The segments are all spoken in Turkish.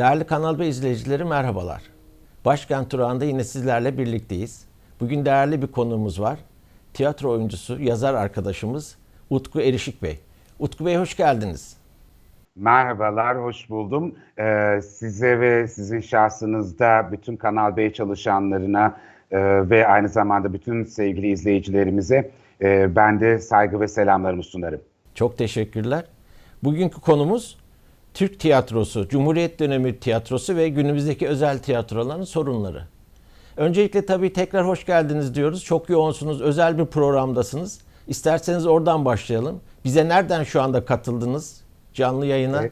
Değerli Kanal B izleyicileri merhabalar. Başkent Durağı'nda yine sizlerle birlikteyiz. Bugün değerli bir konuğumuz var. Tiyatro oyuncusu, yazar arkadaşımız Utku Erişik Bey. Utku Bey hoş geldiniz. Merhabalar, hoş buldum. Ee, size ve sizin şahsınızda bütün Kanal B çalışanlarına e, ve aynı zamanda bütün sevgili izleyicilerimize e, ben de saygı ve selamlarımı sunarım. Çok teşekkürler. Bugünkü konumuz Türk tiyatrosu, Cumhuriyet dönemi tiyatrosu ve günümüzdeki özel tiyatroların sorunları. Öncelikle tabii tekrar hoş geldiniz diyoruz. Çok yoğunsunuz, özel bir programdasınız. İsterseniz oradan başlayalım. Bize nereden şu anda katıldınız canlı yayına?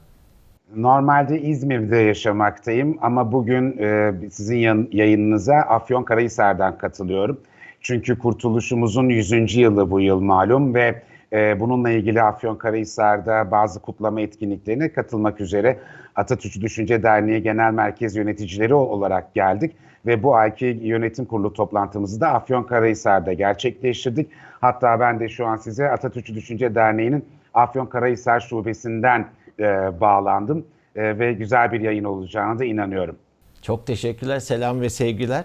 Normalde İzmir'de yaşamaktayım ama bugün e, sizin yayınınıza Afyonkarahisar'dan katılıyorum. Çünkü kurtuluşumuzun 100. yılı bu yıl malum ve e, bununla ilgili Afyonkarahisar'da bazı kutlama etkinliklerine katılmak üzere Atatürk Düşünce Derneği Genel Merkez Yöneticileri olarak geldik. Ve bu ayki yönetim kurulu toplantımızı da Afyonkarahisar'da gerçekleştirdik. Hatta ben de şu an size Atatürk Düşünce Derneği'nin Afyonkarahisar Şubesi'nden e, bağlandım. E, ve güzel bir yayın olacağına da inanıyorum. Çok teşekkürler, selam ve sevgiler.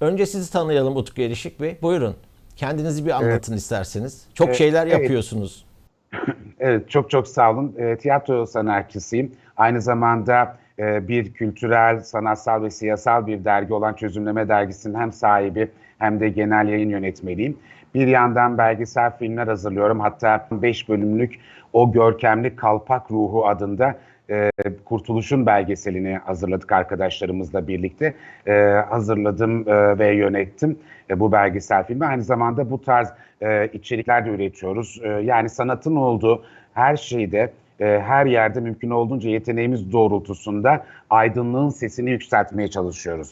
Önce sizi tanıyalım Utku Erişik Bey. Buyurun. Kendinizi bir anlatın evet. isterseniz. Çok evet, şeyler yapıyorsunuz. evet, çok çok sağ olun. E, tiyatro sanatçısıyım. Aynı zamanda e, bir kültürel, sanatsal ve siyasal bir dergi olan Çözümleme Dergisi'nin hem sahibi hem de genel yayın yönetmeliyim. Bir yandan belgesel filmler hazırlıyorum. Hatta 5 bölümlük O Görkemli Kalpak Ruhu adında e, Kurtuluş'un belgeselini hazırladık arkadaşlarımızla birlikte. E, hazırladım e, ve yönettim e, bu belgesel filmi. Aynı zamanda bu tarz e, içerikler de üretiyoruz. E, yani sanatın olduğu her şeyde e, her yerde mümkün olduğunca yeteneğimiz doğrultusunda aydınlığın sesini yükseltmeye çalışıyoruz.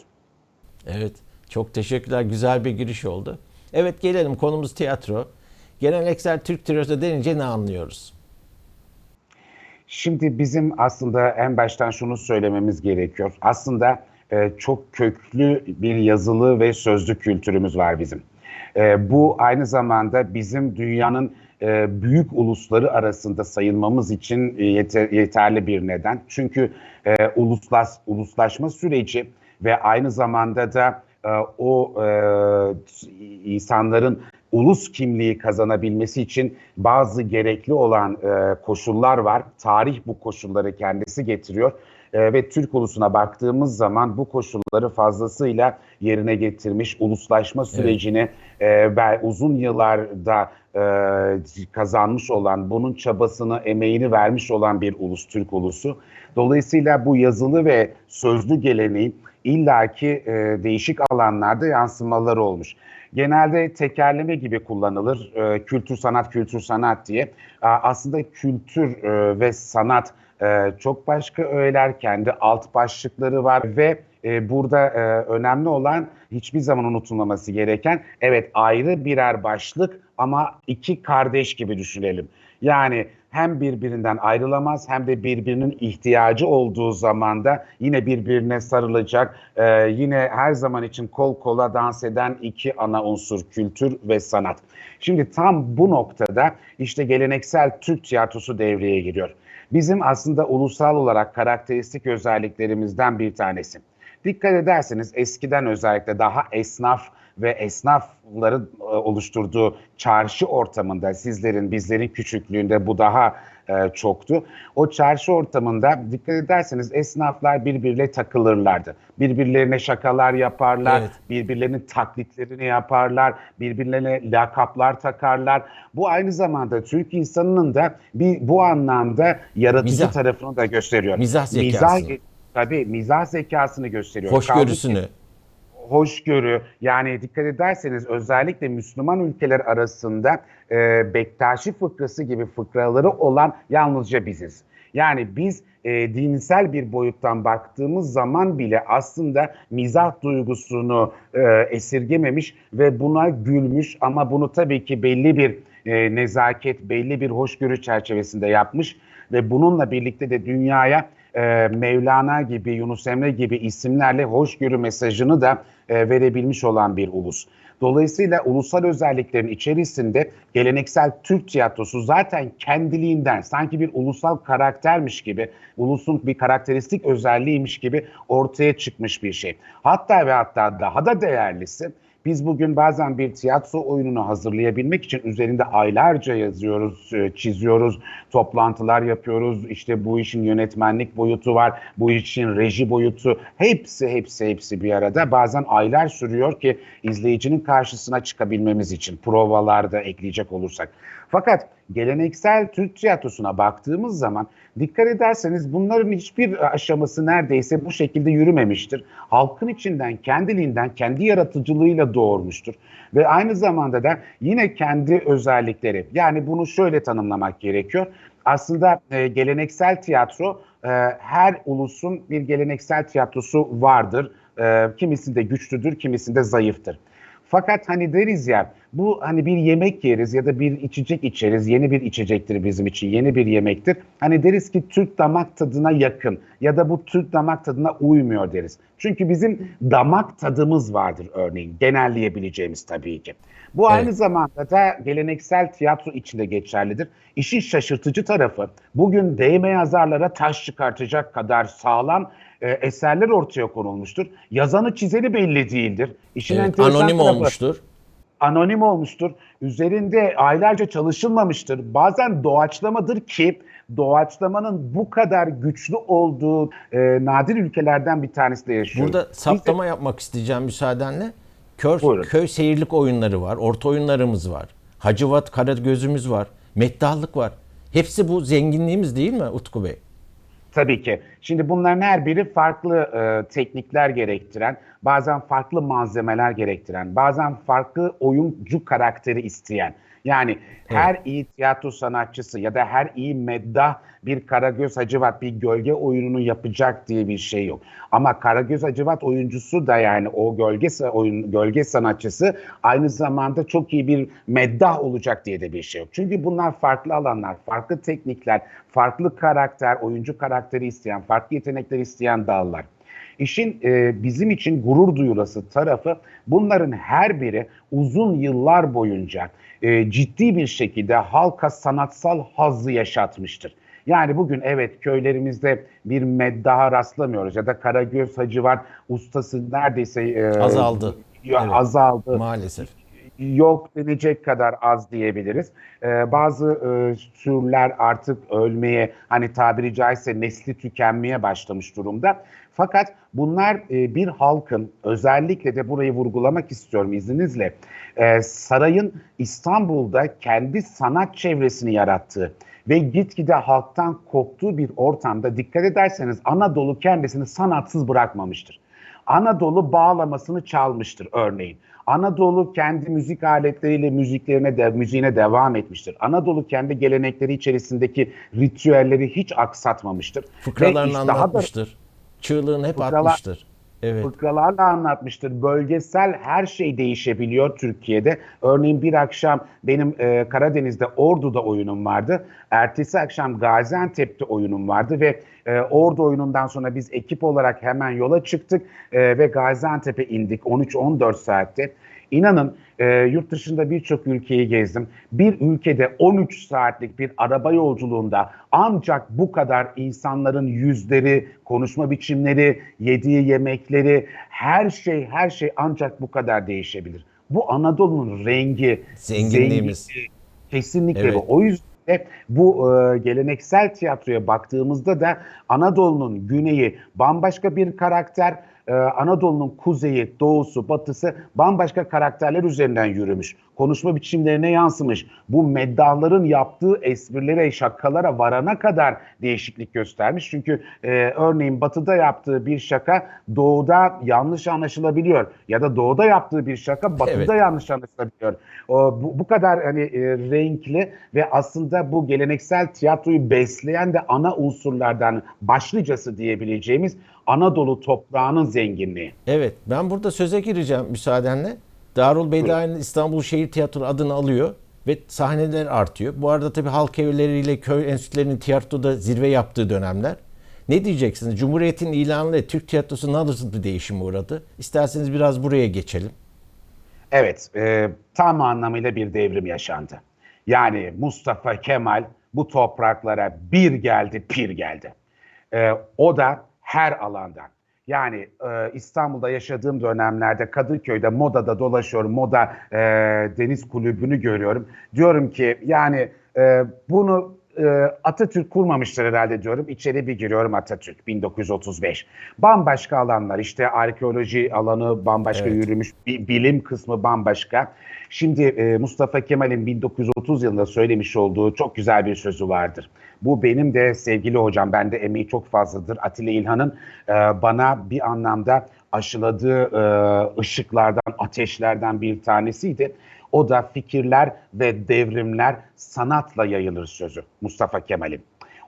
Evet, çok teşekkürler. Güzel bir giriş oldu. Evet gelelim konumuz tiyatro. Geleneksel Türk tiyatrosu denince ne anlıyoruz? Şimdi bizim aslında en baştan şunu söylememiz gerekiyor. Aslında e, çok köklü bir yazılı ve sözlü kültürümüz var bizim. E, bu aynı zamanda bizim dünyanın e, büyük ulusları arasında sayılmamız için e, yeter, yeterli bir neden. Çünkü e, uluslaş, uluslaşma süreci ve aynı zamanda da e, o e, insanların ulus kimliği kazanabilmesi için bazı gerekli olan e, koşullar var. Tarih bu koşulları kendisi getiriyor. E, ve Türk ulusuna baktığımız zaman bu koşulları fazlasıyla yerine getirmiş, uluslaşma sürecini evet. e, uzun yıllarda e, kazanmış olan, bunun çabasını, emeğini vermiş olan bir ulus, Türk ulusu. Dolayısıyla bu yazılı ve sözlü geleneğin illaki e, değişik alanlarda yansımaları olmuş. Genelde tekerleme gibi kullanılır. E, kültür sanat, kültür sanat diye. E, aslında kültür e, ve sanat e, çok başka öğeler, kendi alt başlıkları var ve e, burada e, önemli olan hiçbir zaman unutulmaması gereken evet ayrı birer başlık ama iki kardeş gibi düşünelim. Yani hem birbirinden ayrılamaz hem de birbirinin ihtiyacı olduğu zaman da yine birbirine sarılacak, e, yine her zaman için kol kola dans eden iki ana unsur kültür ve sanat. Şimdi tam bu noktada işte geleneksel Türk tiyatrosu devreye giriyor. Bizim aslında ulusal olarak karakteristik özelliklerimizden bir tanesi. Dikkat ederseniz eskiden özellikle daha esnaf ve esnafların e, oluşturduğu çarşı ortamında sizlerin bizlerin küçüklüğünde bu daha e, çoktu. O çarşı ortamında dikkat ederseniz esnaflar birbirle takılırlardı. Birbirlerine şakalar yaparlar, evet. birbirlerinin taklitlerini yaparlar, birbirlerine lakaplar takarlar. Bu aynı zamanda Türk insanının da bir bu anlamda yaratıcı mizah. tarafını da gösteriyor. Mizah zekası. Mizah, tabii mizah zekasını gösteriyor. Hoşgörüsünü hoşgörü yani dikkat ederseniz özellikle Müslüman ülkeler arasında e, Bektaşi fıkrası gibi fıkraları olan yalnızca biziz. Yani biz e, dinsel bir boyuttan baktığımız zaman bile aslında mizah duygusunu e, esirgememiş ve buna gülmüş ama bunu tabii ki belli bir e, nezaket, belli bir hoşgörü çerçevesinde yapmış ve bununla birlikte de dünyaya e, Mevlana gibi, Yunus Emre gibi isimlerle hoşgörü mesajını da e, verebilmiş olan bir ulus. Dolayısıyla ulusal özelliklerin içerisinde geleneksel Türk tiyatrosu zaten kendiliğinden sanki bir ulusal karaktermiş gibi, ulusun bir karakteristik özelliğiymiş gibi ortaya çıkmış bir şey. Hatta ve hatta daha da değerlisi biz bugün bazen bir tiyatro oyununu hazırlayabilmek için üzerinde aylarca yazıyoruz, e, çiziyoruz, toplantılar yapıyoruz. İşte bu işin yönetmenlik boyutu var, bu işin reji boyutu. Hepsi hepsi hepsi bir arada. Bazen aylar sürüyor ki izleyicinin karşısına çıkabilmemiz için provalarda ekleyecek olursak. Fakat geleneksel Türk tiyatrosuna baktığımız zaman dikkat ederseniz bunların hiçbir aşaması neredeyse bu şekilde yürümemiştir. Halkın içinden, kendiliğinden, kendi yaratıcılığıyla doğurmuştur. Ve aynı zamanda da yine kendi özellikleri. Yani bunu şöyle tanımlamak gerekiyor. Aslında e, geleneksel tiyatro e, her ulusun bir geleneksel tiyatrosu vardır. E, kimisinde güçlüdür, kimisinde zayıftır. Fakat hani deriz ya bu hani bir yemek yeriz ya da bir içecek içeriz. Yeni bir içecektir bizim için, yeni bir yemektir. Hani deriz ki Türk damak tadına yakın ya da bu Türk damak tadına uymuyor deriz. Çünkü bizim damak tadımız vardır örneğin genelleyebileceğimiz tabii ki. Bu Evet. aynı zamanda da geleneksel tiyatro içinde geçerlidir. İşin şaşırtıcı tarafı bugün değme yazarlara taş çıkartacak kadar sağlam e, eserler ortaya konulmuştur. Yazanı çizeni belli değildir. İşin Evet, anonim tarafı- olmuştur. anonim olmuştur. Üzerinde aylarca çalışılmamıştır. Bazen doğaçlamadır ki doğaçlamanın bu kadar güçlü olduğu e, nadir ülkelerden bir tanesinde yaşıyoruz. Burada saptama yapmak isteyeceğim müsaadenle. Kör, Buyurun. köy seyirlik oyunları var, orta oyunlarımız var. Hacivat Karagözümüz var, meddahlık var. Hepsi bu zenginliğimiz değil mi Utku Bey? Tabii ki. Şimdi bunların her biri farklı e, teknikler gerektiren, bazen farklı malzemeler gerektiren, bazen farklı oyuncu karakteri isteyen. Yani her iyi tiyatro sanatçısı ya da her iyi meddah bir Karagöz Hacivat bir gölge oyununu yapacak diye bir şey yok. Ama Karagöz Hacivat oyuncusu da yani o gölge oyun gölge sanatçısı aynı zamanda çok iyi bir meddah olacak diye de bir şey yok. Çünkü bunlar farklı alanlar, farklı teknikler, farklı karakter, oyuncu karakteri isteyen, farklı yetenekler isteyen dallar. İşin e, bizim için gurur duyulası tarafı bunların her biri uzun yıllar boyunca e, ciddi bir şekilde halka sanatsal hazzı yaşatmıştır. Yani bugün evet köylerimizde bir meddaha rastlamıyoruz ya da Karagöz Hacivat ustası neredeyse e, Azaldı. ya- Evet. azaldı Maalesef. Yok denecek kadar az diyebiliriz. Ee, bazı e, türler artık ölmeye, hani tabiri caizse nesli tükenmeye başlamış durumda. Fakat bunlar e, bir halkın, özellikle de burayı vurgulamak istiyorum izninizle, e, sarayın İstanbul'da kendi sanat çevresini yarattığı ve gitgide halktan koptuğu bir ortamda dikkat ederseniz Anadolu kendisini sanatsız bırakmamıştır. Anadolu bağlamasını çalmıştır örneğin. Anadolu kendi müzik aletleriyle müziklerine de müziğine devam etmiştir. Anadolu kendi gelenekleri içerisindeki ritüelleri hiç aksatmamıştır. Fıkralarını daha da anlatmıştır. Çığlığını hep Fıkralar- atmıştır. Evet. fıkralarla anlatmıştır. Bölgesel her şey değişebiliyor Türkiye'de. Örneğin bir akşam benim e, Karadeniz'de Ordu'da oyunum vardı. Ertesi akşam Gaziantep'te oyunum vardı ve e, Ordu oyunundan sonra biz ekip olarak hemen yola çıktık e, ve Gaziantep'e indik 13-14 saatte. İnanın e, yurt dışında birçok ülkeyi gezdim. Bir ülkede 13 saatlik bir araba yolculuğunda ancak bu kadar insanların yüzleri, konuşma biçimleri, yediği yemekleri, her şey her şey ancak bu kadar değişebilir. Bu Anadolu'nun rengi, Zenginliğimiz. zenginliği, kesinlikle Evet. bu. O yüzden de bu e, geleneksel tiyatroya baktığımızda da Anadolu'nun güneyi bambaşka bir karakter, e, Anadolu'nun kuzeyi, doğusu, batısı bambaşka karakterler üzerinden yürümüş. Konuşma biçimlerine yansımış. Bu meddahların yaptığı esprilere, şakalara varana kadar değişiklik göstermiş. Çünkü e, örneğin batıda yaptığı bir şaka doğuda yanlış anlaşılabiliyor. Ya da doğuda yaptığı bir şaka batıda Evet. yanlış anlaşılabiliyor. O, bu, bu kadar hani e, renkli ve aslında bu geleneksel tiyatroyu besleyen de ana unsurlardan başlıcası diyebileceğimiz Anadolu toprağının zenginliği. Evet, ben burada söze gireceğim müsaadenle. Darul Bedai'nin İstanbul Şehir Tiyatro adını alıyor ve sahneler artıyor. Bu arada tabii halk evleriyle köy enstitülerinin tiyatroda zirve yaptığı dönemler. Ne diyeceksiniz? Cumhuriyet'in ilanıyla Türk tiyatrosu nasıl bir değişime uğradı? İsterseniz biraz buraya geçelim. Evet, e, tam anlamıyla bir devrim yaşandı. Yani Mustafa Kemal bu topraklara bir geldi, pir geldi. E, o da her alandan. Yani e, İstanbul'da yaşadığım dönemlerde Kadıköy'de modada dolaşıyorum, moda e, deniz kulübünü görüyorum. Diyorum ki yani e, bunu Atatürk kurmamıştır herhalde diyorum. İçeri bir giriyorum Atatürk 1935. Bambaşka alanlar işte arkeoloji alanı bambaşka Evet. yürümüş, bi- bilim kısmı bambaşka. Şimdi e, Mustafa Kemal'in 1930 yılında söylemiş olduğu çok güzel bir sözü vardır. Bu benim de sevgili hocam, bende emeği çok fazladır. Atilla İlhan'ın e, bana bir anlamda aşıladığı e, ışıklardan, ateşlerden bir tanesiydi. O da fikirler ve devrimler sanatla yayılır sözü Mustafa Kemal'in.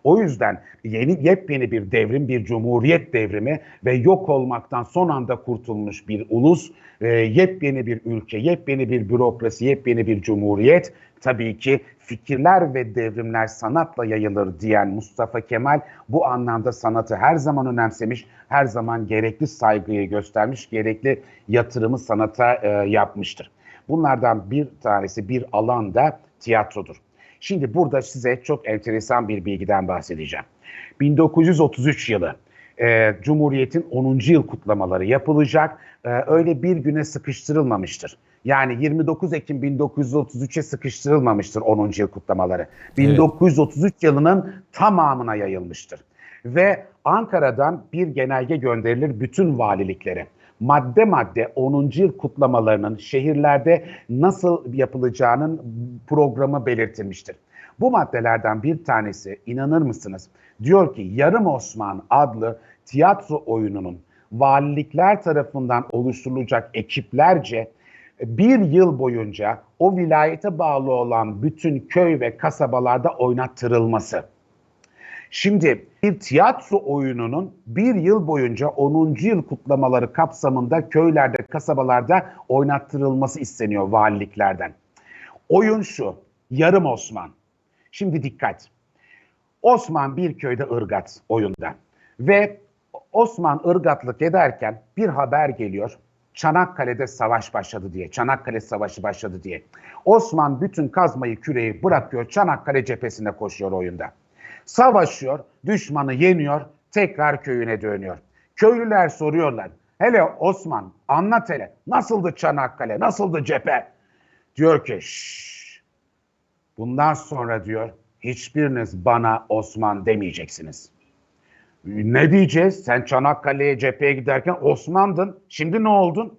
O yüzden yeni yepyeni bir devrim, bir cumhuriyet devrimi ve yok olmaktan son anda kurtulmuş bir ulus, e, yepyeni bir ülke, yepyeni bir bürokrasi, yepyeni bir cumhuriyet. Tabii ki fikirler ve devrimler sanatla yayılır diyen Mustafa Kemal bu anlamda sanatı her zaman önemsemiş, her zaman gerekli saygıyı göstermiş, gerekli yatırımı sanata e, yapmıştır. Bunlardan bir tanesi bir alanda tiyatrodur. Şimdi burada size çok enteresan bir bilgiden bahsedeceğim. 1933 yılı e, Cumhuriyet'in 10. yıl kutlamaları yapılacak. E, öyle bir güne sıkıştırılmamıştır. Yani 29 Ekim 1933'e sıkıştırılmamıştır 10. yıl kutlamaları. 1933 yılının tamamına yayılmıştır. Ve Ankara'dan bir genelge gönderilir bütün valiliklere madde madde 10. yıl kutlamalarının şehirlerde nasıl yapılacağının programı belirtilmiştir. Bu maddelerden bir tanesi inanır mısınız? Diyor ki Yarım Osman adlı tiyatro oyununun valilikler tarafından oluşturulacak ekiplerce bir yıl boyunca o vilayete bağlı olan bütün köy ve kasabalarda oynattırılması. Şimdi bir tiyatro oyununun bir yıl boyunca 10. yıl kutlamaları kapsamında köylerde, kasabalarda oynattırılması isteniyor valiliklerden. Oyun şu, Yarım Osman. Şimdi dikkat. Osman bir köyde ırgat oyunda ve Osman ırgatlık ederken bir haber geliyor. Çanakkale'de savaş başladı diye, Çanakkale Savaşı başladı diye. Osman bütün kazmayı küreği bırakıyor, Çanakkale cephesine koşuyor oyunda. Savaşıyor, düşmanı yeniyor, tekrar köyüne dönüyor. Köylüler soruyorlar. Hele Osman anlat hele nasıldı Çanakkale, nasıldı cephe? Diyor ki şşş bundan sonra diyor hiçbiriniz bana Osman demeyeceksiniz. Ne diyeceğiz? Sen Çanakkale'ye cepheye giderken Osman'dın. Şimdi ne oldun?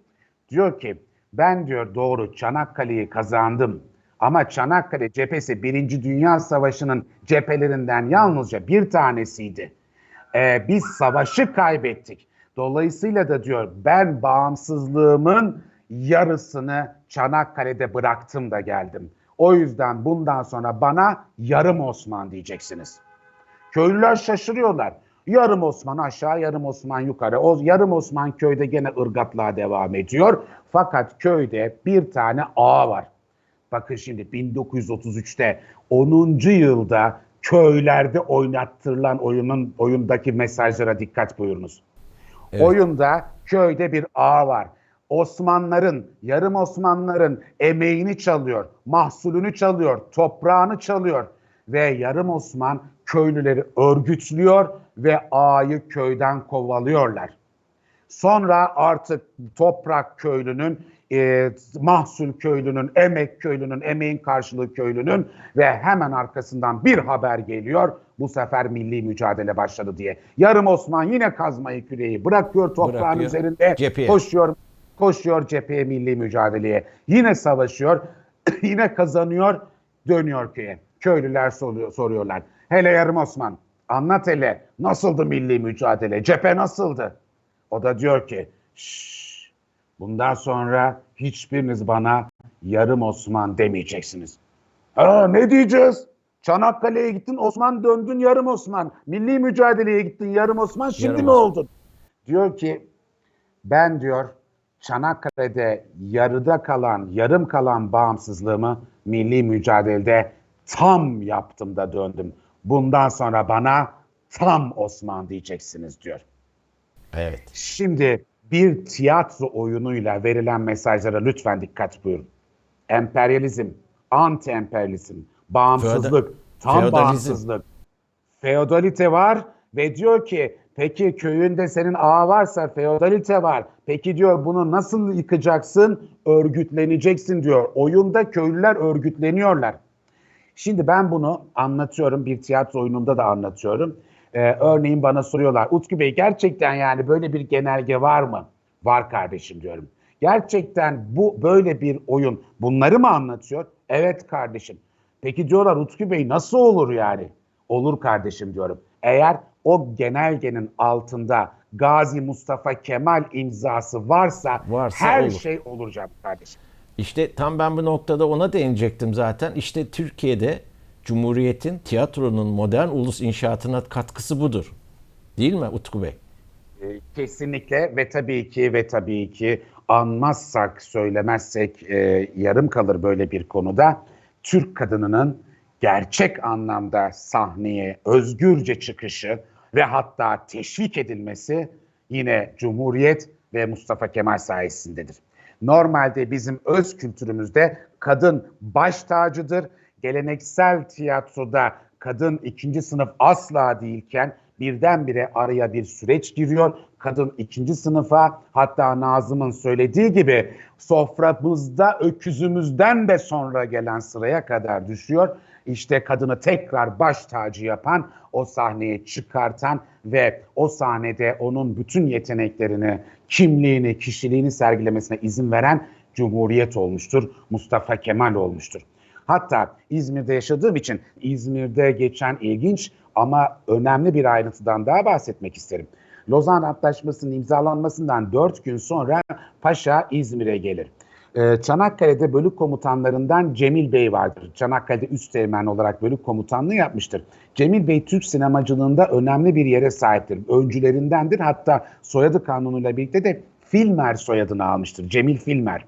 Diyor ki ben diyor doğru Çanakkale'yi kazandım. Ama Çanakkale cephesi Birinci Dünya Savaşı'nın cephelerinden yalnızca bir tanesiydi. Ee, biz savaşı kaybettik. Dolayısıyla da diyor ben bağımsızlığımın yarısını Çanakkale'de bıraktım da geldim. O yüzden bundan sonra bana yarım Osman diyeceksiniz. Köylüler şaşırıyorlar. Yarım Osman aşağı, yarım Osman yukarı. O yarım Osman köyde gene ırgatlığa devam ediyor. Fakat köyde bir tane ağa var. Bakın şimdi 1933'te 10. yılda köylerde oynattırılan oyunun oyundaki mesajlara dikkat buyurunuz. Evet. Oyunda köyde bir ağa var. Osmanlıların, yarım Osmanlıların emeğini çalıyor, mahsulünü çalıyor, toprağını çalıyor ve yarım Osman köylüleri örgütlüyor ve ağayı köyden kovalıyorlar. Sonra artık toprak köylünün, e, mahsul köylünün, emek köylünün, emeğin karşılığı köylünün ve hemen arkasından bir haber geliyor. Bu sefer milli mücadele başladı diye. Yarım Osman yine kazmayı küreği bırakıyor toprağın Bırakıyor, üzerinde cepheye. koşuyor koşuyor cepheye milli mücadeleye. Yine savaşıyor, yine kazanıyor, dönüyor köye. Köylüler soruyor, soruyorlar. Hele Yarım Osman anlat hele nasıldı milli mücadele, cephe nasıldı? O da diyor ki "Şşş, bundan sonra hiçbiriniz bana Yarım Osman demeyeceksiniz. Ha, ne diyeceğiz? Çanakkale'ye gittin Osman döndün Yarım Osman. Milli mücadeleye gittin Yarım Osman şimdi Yarım mi Osman. oldun? Diyor ki ben diyor Çanakkale'de yarıda kalan, yarım kalan bağımsızlığımı milli mücadelede tam yaptım da döndüm. Bundan sonra bana tam Osman diyeceksiniz diyor. Evet. Şimdi bir tiyatro oyunuyla verilen mesajlara lütfen dikkat buyurun. Emperyalizm, anti-emperyalizm, bağımsızlık, Feoda- tam feodalizm. bağımsızlık, feodalite var ve diyor ki peki köyünde senin ağa varsa feodalite var. Peki diyor bunu nasıl yıkacaksın? Örgütleneceksin diyor. Oyunda köylüler örgütleniyorlar. Şimdi ben bunu anlatıyorum bir tiyatro oyununda da anlatıyorum. Ee, örneğin bana soruyorlar Utku Bey gerçekten yani böyle bir genelge var mı? Var kardeşim diyorum. Gerçekten bu böyle bir oyun bunları mı anlatıyor? Evet kardeşim. Peki diyorlar Utku Bey nasıl olur yani? Olur kardeşim diyorum. Eğer o genelgenin altında Gazi Mustafa Kemal imzası varsa, Varsa her olur. şey olur canım kardeşim. İşte tam ben bu noktada ona değinecektim zaten. İşte Türkiye'de Cumhuriyet'in tiyatronun modern ulus inşaatına katkısı budur. Değil mi Utku Bey? E, Kesinlikle ve tabii ki ve tabii ki anmazsak söylemezsek e, yarım kalır böyle bir konuda. Türk kadınının gerçek anlamda sahneye özgürce çıkışı ve hatta teşvik edilmesi yine Cumhuriyet ve Mustafa Kemal sayesindedir. Normalde bizim öz kültürümüzde kadın baş tacıdır. Geleneksel tiyatroda kadın ikinci sınıf asla değilken birdenbire araya bir süreç giriyor. Kadın ikinci sınıfa hatta Nazım'ın söylediği gibi soframızda öküzümüzden de sonra gelen sıraya kadar düşüyor. İşte kadını tekrar baş tacı yapan, o sahneye çıkartan ve o sahnede onun bütün yeteneklerini, kimliğini, kişiliğini sergilemesine izin veren Cumhuriyet olmuştur. Mustafa Kemal olmuştur. Hatta İzmir'de yaşadığım için İzmir'de geçen ilginç ama önemli bir ayrıntıdan daha bahsetmek isterim. Lozan Antlaşması'nın imzalanmasından 4 gün sonra Paşa İzmir'e gelir. Ee, Çanakkale'de bölük komutanlarından Cemil Bey vardır. Çanakkale'de üst teğmen olarak bölük komutanlığı yapmıştır. Cemil Bey Türk sinemacılığında önemli bir yere sahiptir. Öncülerindendir. Hatta soyadı kanunuyla birlikte de Filmer soyadını almıştır. Cemil Filmer.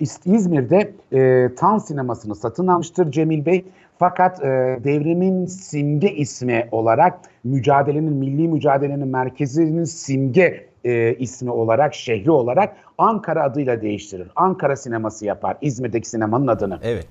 İzmir'de e, Tan sinemasını satın almıştır Cemil Bey. Fakat e, devrimin simge ismi olarak mücadelenin, milli mücadelenin merkezinin simge e, ismi olarak, şehri olarak Ankara adıyla değiştirir. Ankara sineması yapar İzmir'deki sinemanın adını. Evet.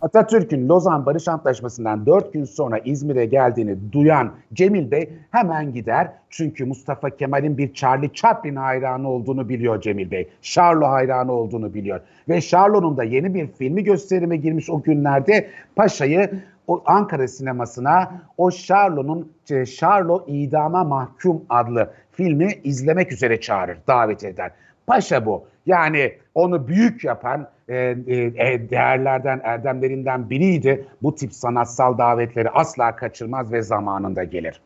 Atatürk'ün Lozan Barış Antlaşması'ndan 4 gün sonra İzmir'e geldiğini duyan Cemil Bey hemen gider. Çünkü Mustafa Kemal'in bir Charlie Chaplin hayranı olduğunu biliyor Cemil Bey. Charlo hayranı olduğunu biliyor. Ve Charlo'nun da yeni bir filmi gösterime girmiş o günlerde Paşa'yı o Ankara sinemasına o Charlo'nun e, Charlo idama mahkum adlı filmi izlemek üzere çağırır, davet eder. Paşa bu. Yani onu büyük yapan e, e, değerlerden, erdemlerinden biriydi. Bu tip sanatsal davetleri asla kaçırmaz ve zamanında gelir.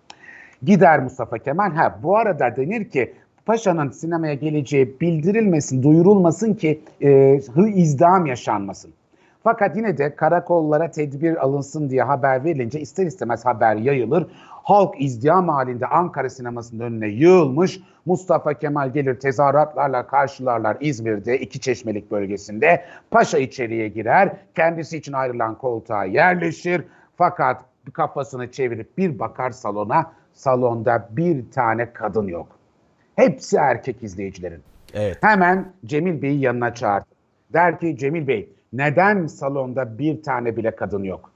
Gider Mustafa Kemal. Ha bu arada denir ki Paşa'nın sinemaya geleceği bildirilmesin, duyurulmasın ki e, hı izdiham yaşanmasın. Fakat yine de karakollara tedbir alınsın diye haber verilince ister istemez haber yayılır. Halk izdiham halinde Ankara sinemasının önüne yığılmış. Mustafa Kemal gelir tezahüratlarla karşılarlar İzmir'de iki çeşmelik bölgesinde. Paşa içeriye girer. Kendisi için ayrılan koltuğa yerleşir. Fakat kafasını çevirip bir bakar salona. Salonda bir tane kadın yok. Hepsi erkek izleyicilerin. Evet. Hemen Cemil Bey'i yanına çağırdı. Der ki Cemil Bey neden salonda bir tane bile kadın yok?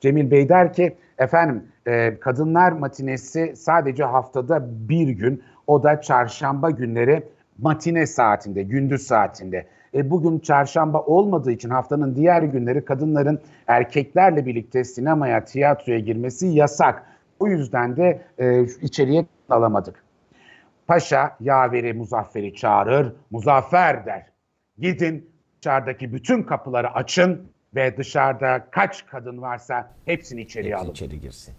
Cemil Bey der ki efendim e, kadınlar matinesi sadece haftada bir gün o da çarşamba günleri matine saatinde gündüz saatinde. E, bugün çarşamba olmadığı için haftanın diğer günleri kadınların erkeklerle birlikte sinemaya tiyatroya girmesi yasak. O yüzden de e, içeriye alamadık. Paşa yaveri Muzaffer'i çağırır. Muzaffer der. Gidin dışarıdaki bütün kapıları açın ve dışarıda kaç kadın varsa hepsini içeriye Hepsi alın. içeri girsin.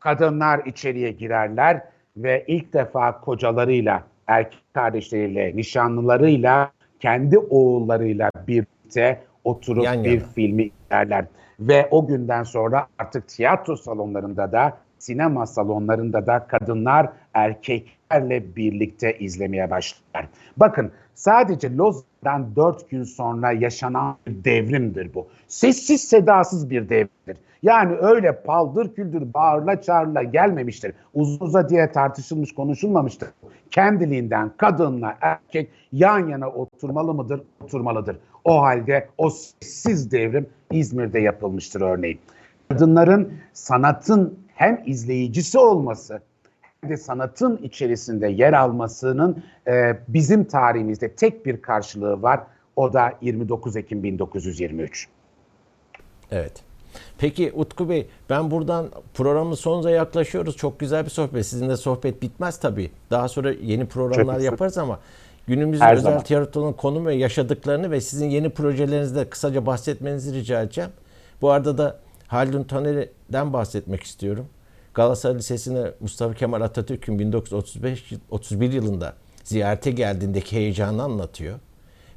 Kadınlar içeriye girerler ve ilk defa kocalarıyla, erkek kardeşleriyle, nişanlılarıyla, kendi oğullarıyla birlikte oturup Yan bir yana. filmi izlerler. Ve o günden sonra artık tiyatro salonlarında da sinema salonlarında da kadınlar erkeklerle birlikte izlemeye başlar. Bakın sadece Lozan'dan 4 gün sonra yaşanan bir devrimdir bu. Sessiz sedasız bir devrimdir. Yani öyle paldır küldür bağırla çağırla gelmemiştir. Uzun uzadıya tartışılmış konuşulmamıştır. Kendiliğinden kadınla erkek yan yana oturmalı mıdır? Oturmalıdır. O halde o sessiz devrim İzmir'de yapılmıştır örneğin. Kadınların sanatın hem izleyicisi olması de sanatın içerisinde yer almasının e, bizim tarihimizde tek bir karşılığı var. O da 29 Ekim 1923. Evet. Peki Utku Bey ben buradan programın sonuna yaklaşıyoruz. Çok güzel bir sohbet. Sizinle sohbet bitmez tabii. Daha sonra yeni programlar Çok yaparız ama günümüzün Her özel zaman. tiyatronun konumu ve yaşadıklarını ve sizin yeni projelerinizde kısaca bahsetmenizi rica edeceğim. Bu arada da Haldun Taner'den bahsetmek istiyorum. Galatasaray Lisesi'ne Mustafa Kemal Atatürk'ün 1935 31 yılında ziyarete geldiğindeki heyecanı anlatıyor.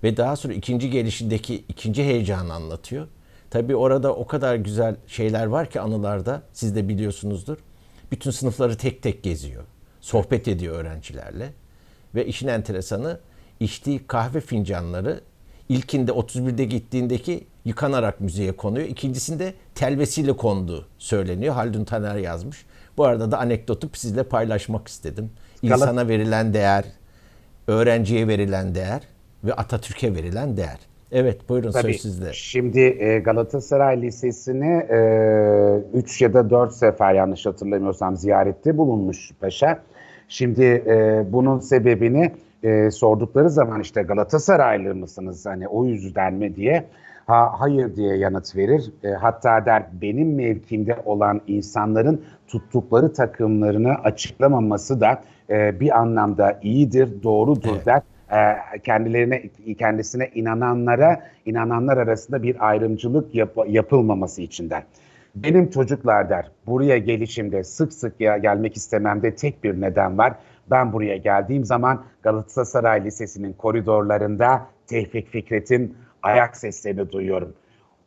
Ve daha sonra ikinci gelişindeki ikinci heyecanı anlatıyor. Tabii orada o kadar güzel şeyler var ki anılarda siz de biliyorsunuzdur. Bütün sınıfları tek tek geziyor. Sohbet ediyor öğrencilerle. Ve işin enteresanı içtiği kahve fincanları ilkinde 31'de gittiğindeki yıkanarak müzeye konuyor. İkincisinde telvesiyle konduğu söyleniyor. Haldun Taner yazmış. Bu arada da anekdotu sizle paylaşmak istedim. İnsana verilen değer, öğrenciye verilen değer ve Atatürk'e verilen değer. Evet buyurun Tabii. söz sizde. Şimdi e, Galatasaray Lisesi'ni 3 ya da 4 sefer yanlış hatırlamıyorsam ziyarette bulunmuş paşa. Şimdi e, bunun sebebini e, sordukları zaman işte Galatasaraylı mısınız hani o yüzden mi diye ha, hayır diye yanıt verir. E, hatta der benim mevkimde olan insanların tuttukları takımlarını açıklamaması da e, bir anlamda iyidir, doğrudur Evet. der e, kendilerine kendisine inananlara inananlar arasında bir ayrımcılık yap- yapılmaması için der. Benim çocuklar der buraya gelişimde sık sık ya gelmek istememde tek bir neden var. Ben buraya geldiğim zaman Galatasaray Lisesi'nin koridorlarında Tevfik Fikret'in ayak seslerini duyuyorum.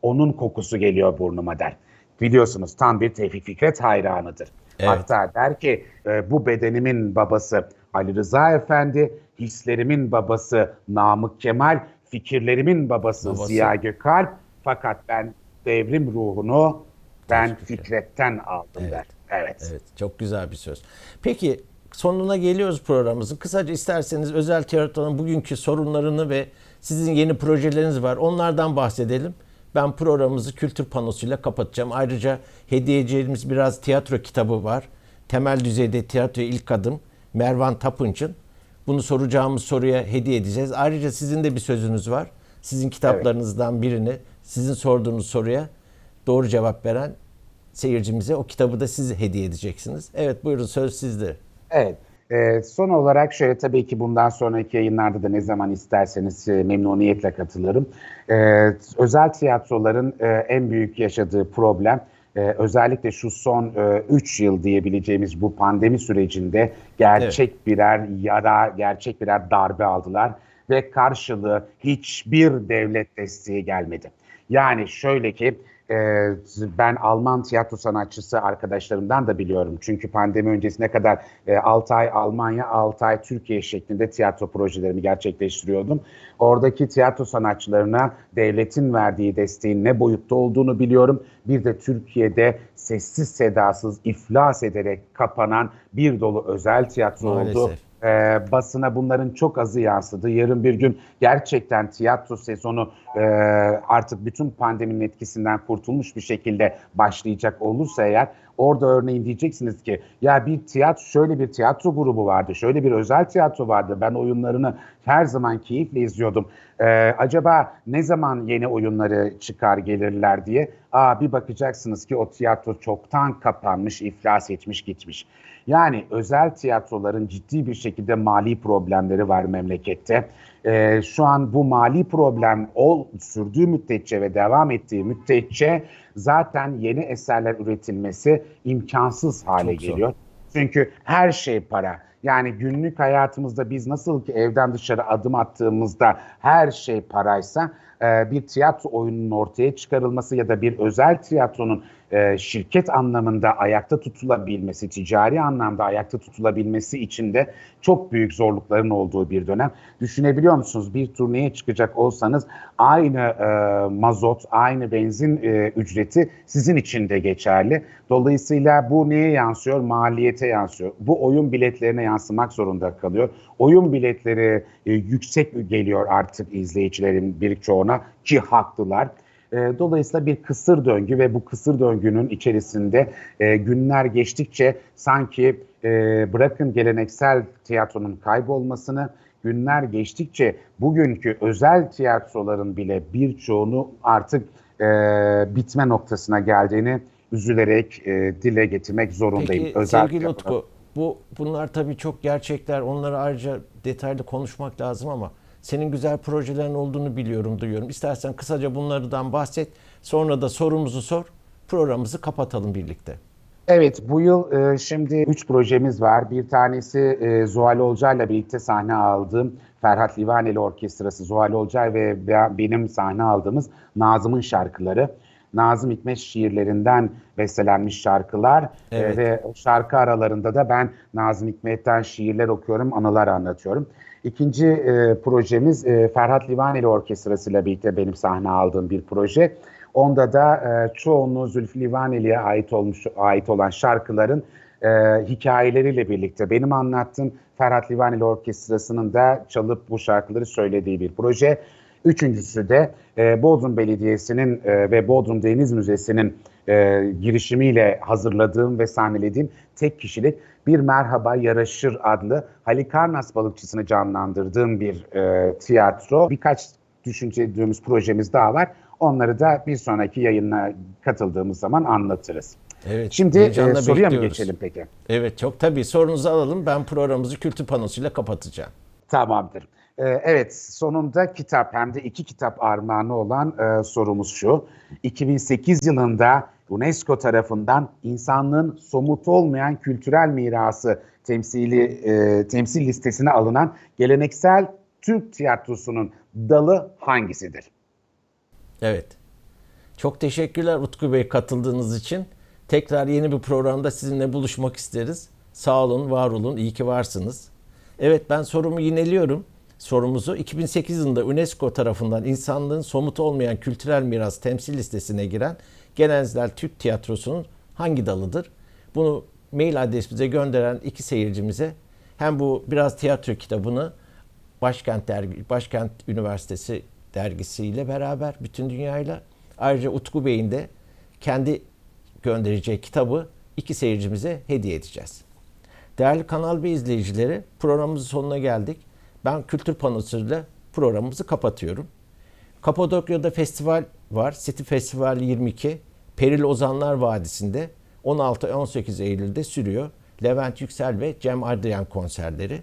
Onun kokusu geliyor burnuma der. Biliyorsunuz tam bir Tevfik Fikret hayranıdır. Evet. Hatta der ki e, bu bedenimin babası Ali Rıza Efendi, hislerimin babası Namık Kemal, fikirlerimin babası, Babası. Ziya Gökalp. Fakat ben devrim ruhunu ben Fikret. Fikret'ten aldım Evet. der. Evet. Evet, çok güzel bir söz. Peki sonuna geliyoruz programımızın. Kısaca isterseniz özel tiyatronun bugünkü sorunlarını ve sizin yeni projeleriniz var. Onlardan bahsedelim. Ben programımızı kültür panosuyla kapatacağım. Ayrıca hediyecilerimiz biraz tiyatro kitabı var. Temel düzeyde tiyatroya ilk adım Mervan Tapınç'ın. Bunu soracağımız soruya hediye edeceğiz. Ayrıca sizin de bir sözünüz var. Sizin kitaplarınızdan birini sizin sorduğunuz soruya doğru cevap veren seyircimize o kitabı da siz hediye edeceksiniz. Evet buyurun söz sizde. Evet. Ee, son olarak şöyle tabii ki bundan sonraki yayınlarda da ne zaman isterseniz e, memnuniyetle katılırım. Ee, özel tiyatroların e, en büyük yaşadığı problem e, özellikle şu son 3 yıl diyebileceğimiz bu pandemi sürecinde gerçek birer yara, gerçek birer darbe aldılar ve karşılığı hiçbir devlet desteği gelmedi. Yani şöyle ki e, ben Alman tiyatro sanatçısı arkadaşlarımdan da biliyorum. Çünkü pandemi öncesine kadar e, 6 ay Almanya, 6 ay Türkiye şeklinde tiyatro projelerimi gerçekleştiriyordum. Oradaki tiyatro sanatçılarına devletin verdiği desteğin ne boyutta olduğunu biliyorum. Bir de Türkiye'de sessiz sedasız iflas ederek kapanan bir dolu özel tiyatro oldu. E, basına bunların çok azı yansıdı. Yarın bir gün gerçekten tiyatro sezonu e, artık bütün pandeminin etkisinden kurtulmuş bir şekilde başlayacak olursa eğer orada örneğin diyeceksiniz ki ya bir tiyatro şöyle bir tiyatro grubu vardı, şöyle bir özel tiyatro vardı. Ben oyunlarını her zaman keyifle izliyordum. E, acaba ne zaman yeni oyunları çıkar gelirler diye. Aa bir bakacaksınız ki o tiyatro çoktan kapanmış, iflas etmiş, gitmiş. Yani özel tiyatroların ciddi bir şekilde mali problemleri var memlekette. Ee, şu an bu mali problem ol, sürdüğü müddetçe ve devam ettiği müddetçe zaten yeni eserler üretilmesi imkansız hale Çok zor. geliyor. Çünkü her şey para. Yani günlük hayatımızda biz nasıl ki evden dışarı adım attığımızda her şey paraysa e, bir tiyatro oyununun ortaya çıkarılması ya da bir özel tiyatronun e, şirket anlamında ayakta tutulabilmesi, ticari anlamda ayakta tutulabilmesi için de çok büyük zorlukların olduğu bir dönem. Düşünebiliyor musunuz? Bir turneye çıkacak olsanız aynı e, mazot, aynı benzin e, ücreti sizin için de geçerli. Dolayısıyla bu neye yansıyor? Maliyete yansıyor. Bu oyun biletlerine yansımak zorunda kalıyor. Oyun biletleri e, yüksek geliyor artık izleyicilerin birçoğuna ki haklılar. E, Dolayısıyla bir kısır döngü ve bu kısır döngünün içerisinde e, günler geçtikçe sanki e, bırakın geleneksel tiyatronun kaybolmasını, günler geçtikçe bugünkü özel tiyatroların bile birçoğunu artık e, bitme noktasına geldiğini üzülerek e, dile getirmek zorundayım. Peki özel sevgili. Utku, bu bunlar tabii çok gerçekler. Onları ayrıca detaylı konuşmak lazım ama senin güzel projelerin olduğunu biliyorum, duyuyorum. İstersen kısaca bunlardan bahset. Sonra da sorumuzu sor. Programımızı kapatalım birlikte. Evet, bu yıl e, şimdi üç projemiz var. Bir tanesi e, Zuhal Olcay'la birlikte sahne aldığım Ferhat Livaneli Orkestrası, Zuhal Olcay ve be- benim sahne aldığımız Nazım'ın şarkıları. Nazım Hikmet şiirlerinden bestelenmiş şarkılar E, Evet. ve o şarkı aralarında da ben Nazım Hikmet'ten şiirler okuyorum, anılar anlatıyorum. İkinci e, projemiz e, Ferhat Livaneli Orkestrası ile birlikte benim sahne aldığım bir proje. Onda da e, çoğunluğu Zülfü Livaneli'ye ait olmuş ait olan şarkıların e, hikayeleriyle birlikte benim anlattığım Ferhat Livaneli Orkestrası'nın da çalıp bu şarkıları söylediği bir proje. Üçüncüsü de e, Bodrum Belediyesi'nin e, ve Bodrum Deniz Müzesi'nin e, girişimiyle hazırladığım ve sahnelediğim tek kişilik Bir Merhaba Yaraşır adlı Halikarnas balıkçısını canlandırdığım bir e, tiyatro. Birkaç düşündüğümüz projemiz daha var. Onları da bir sonraki yayına katıldığımız zaman anlatırız. Evet. Şimdi e, soruya mı geçelim peki? Evet çok tabii sorunuzu alalım. Ben programımızı kültür panosuyla kapatacağım. Tamamdır. Ee, evet, sonunda kitap hem de iki kitap armağanı olan e, sorumuz şu. 2008 yılında UNESCO tarafından insanlığın somut olmayan kültürel mirası temsili e, temsil listesine alınan geleneksel Türk tiyatrosunun dalı hangisidir? Evet. Çok teşekkürler Utku Bey katıldığınız için. Tekrar yeni bir programda sizinle buluşmak isteriz. Sağ olun, var olun, iyi ki varsınız. Evet ben sorumu yineliyorum. Sorumuzu 2008 yılında UNESCO tarafından insanlığın somut olmayan kültürel miras temsil listesine giren Geleneksel Türk Tiyatrosu'nun hangi dalıdır? Bunu mail adresimize gönderen iki seyircimize hem bu biraz tiyatro kitabını Başkent Dergi, Başkent Üniversitesi dergisiyle beraber bütün dünyayla ayrıca Utku Bey'in de kendi göndereceği kitabı iki seyircimize hediye edeceğiz. Değerli Kanal B izleyicileri programımızın sonuna geldik. Ben kültür panosuyla programımızı kapatıyorum. Kapadokya'da festival var. City Festival 22. Peril Ozanlar Vadisi'nde 16-18 Eylül'de sürüyor. Levent Yüksel ve Cem Adrian konserleri.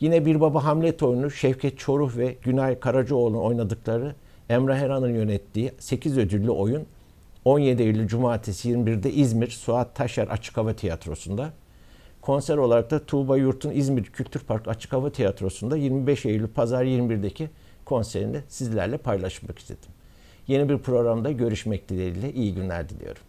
Yine Bir Baba Hamlet oyunu Şevket Çoruh ve Günay Karacaoğlu'nun oynadıkları Emre Heran'ın yönettiği 8 ödüllü oyun 17 Eylül Cumartesi 21'de İzmir Suat Taşer Açık Hava Tiyatrosu'nda. Konser olarak da Tuğba Yurt'un İzmir Kültür Park Açık Hava Tiyatrosu'nda 25 Eylül Pazar 21'deki konserini sizlerle paylaşmak istedim. Yeni bir programda görüşmek dileğiyle iyi günler diliyorum.